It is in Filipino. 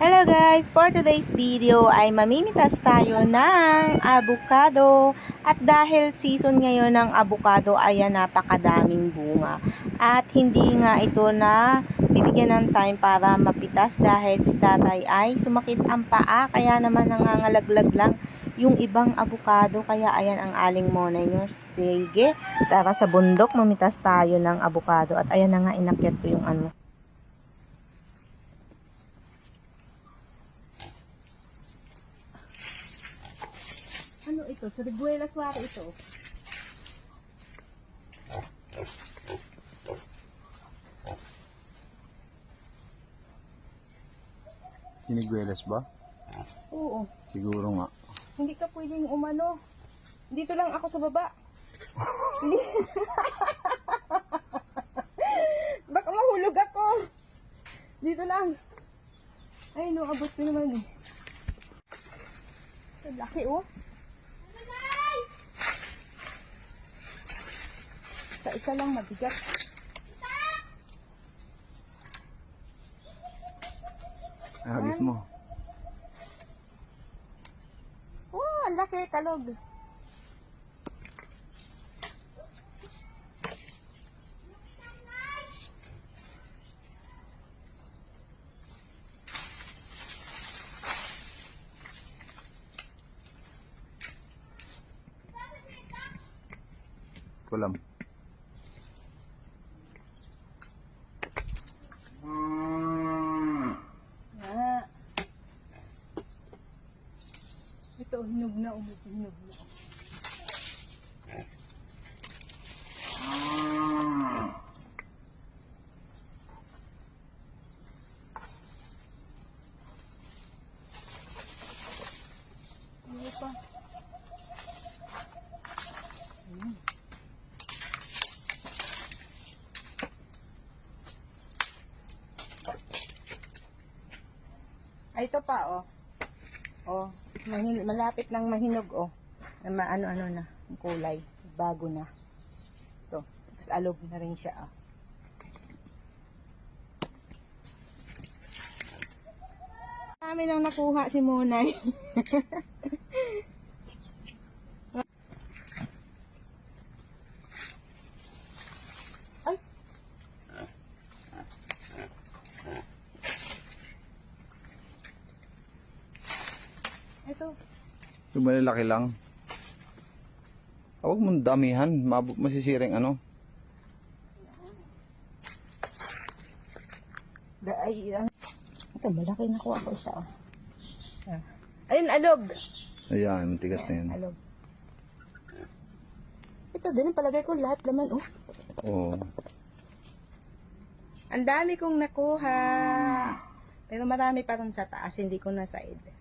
Hello guys! For today's video ay mamimitas tayo ng avocado. At dahil season ngayon ng avocado ay napakadaming bunga. At hindi nga ito na bibigyan ng time para mapitas dahil si tatay ay sumakit ang paa. Kaya naman nangangalaglag lang yung ibang avocado. Kaya ayan ang aling monay nyo. Sige tara sa bundok mamitas tayo ng avocado. At ayan na nga inakyat ko yung ano Ano ito? Sa Riguela Suare ito. Siniguelas ba? Oo. Siguro nga. Hindi ka pwedeng umano. Dito lang ako sa baba. Hindi. Baka mahulog ako. Dito lang. Ay, no, abot ko naman eh. Laki oh. Sa isa lang mabigat. Agis mo. Oh, ang laki, talog. Kulam. Ah. Ito, hinog na, umit, hinog na. Ito pa, oh. Oh, mahin- malapit ng mahinog, oh. Na maano-ano na, ang kulay. Bago na. Ito. Tapos alog na rin siya, oh. Kami nang nakuha si Monay. Ay. Ito. Yung malalaki lang. Ah, Huwag mong damihan. Mabuk masisiring ano. Da, ay, ang... Ito, malaki na ko ako isa, oh. Ah. Ayun, alog. Ayan, matigas na yan. Alog. Ito din palagay ko lahat laman, oh. Oo. Ang dami kong nakuha. Pero marami pa rin sa taas, hindi ko na sa ide.